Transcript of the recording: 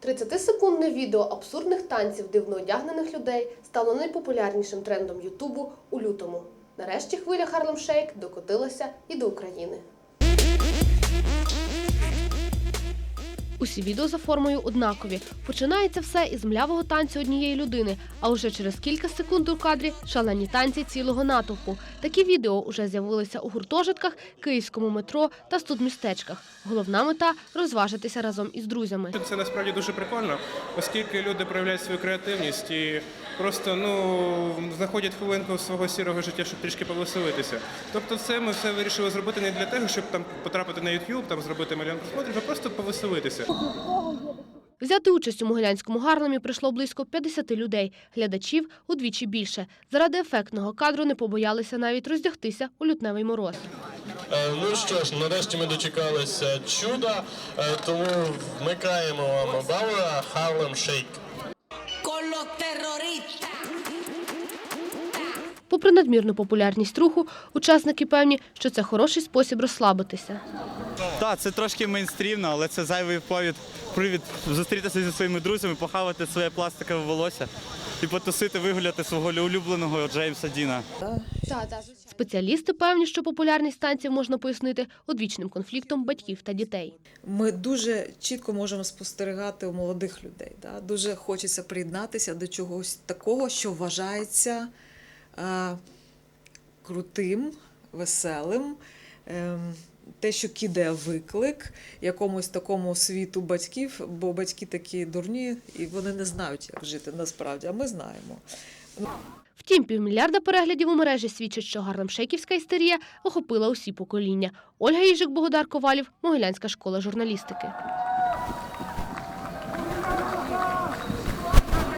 Тридцятисекундне відео абсурдних танців дивно одягнених людей стало найпопулярнішим трендом Ютубу у лютому. Нарешті хвиля Харлем Шейк докотилася і до України. Усі відео за формою однакові. Починається все із млявого танцю однієї людини, а уже через кілька секунд у кадрі шалені танці цілого натовпу. Такі відео уже з'явилися у гуртожитках, київському метро та студмістечках. Головна мета розважитися разом із друзями. Це насправді дуже прикольно, оскільки люди проявляють свою креативність і просто ну знаходять хвилинку свого сірого життя, щоб трішки повеселитися. Тобто, це ми все вирішили зробити не для того, щоб там потрапити на YouTube, там зробити мільйон просмотрів, а просто повеселитися. Взяти участь у Могилянському Гарлемі прийшло близько 50 людей, глядачів удвічі більше. Заради ефектного кадру не побоялися навіть роздягтися у лютневий мороз. Е, Ну що ж, нарешті ми дочекалися чуда, е, тому вмикаємо вам con los terroristas. Попри надмірну популярність руху, учасники певні, що це хороший спосіб розслабитися. Так, це трошки мейнстрімно, але це зайвий повід, привід зустрітися зі своїми друзями, похавати своє пластикове волосся і потусити, вигуляти свого улюбленого Джеймса Діна. Спеціалісти певні, що популярність танців можна пояснити одвічним конфліктом батьків та дітей. Ми дуже чітко можемо спостерігати у молодих людей. Да? Дуже хочеться приєднатися до чогось такого, що вважається е, крутим, веселим. Е, те, що кидає виклик якомусь такому світу батьків, бо батьки такі дурні і вони не знають, як жити насправді, а ми знаємо. Втім, півмільярда переглядів у мережі свідчить, що Гарлемшейківська істерія охопила усі покоління. Ольга Їжик, Богодар Ковалів, Могилянська школа журналістики.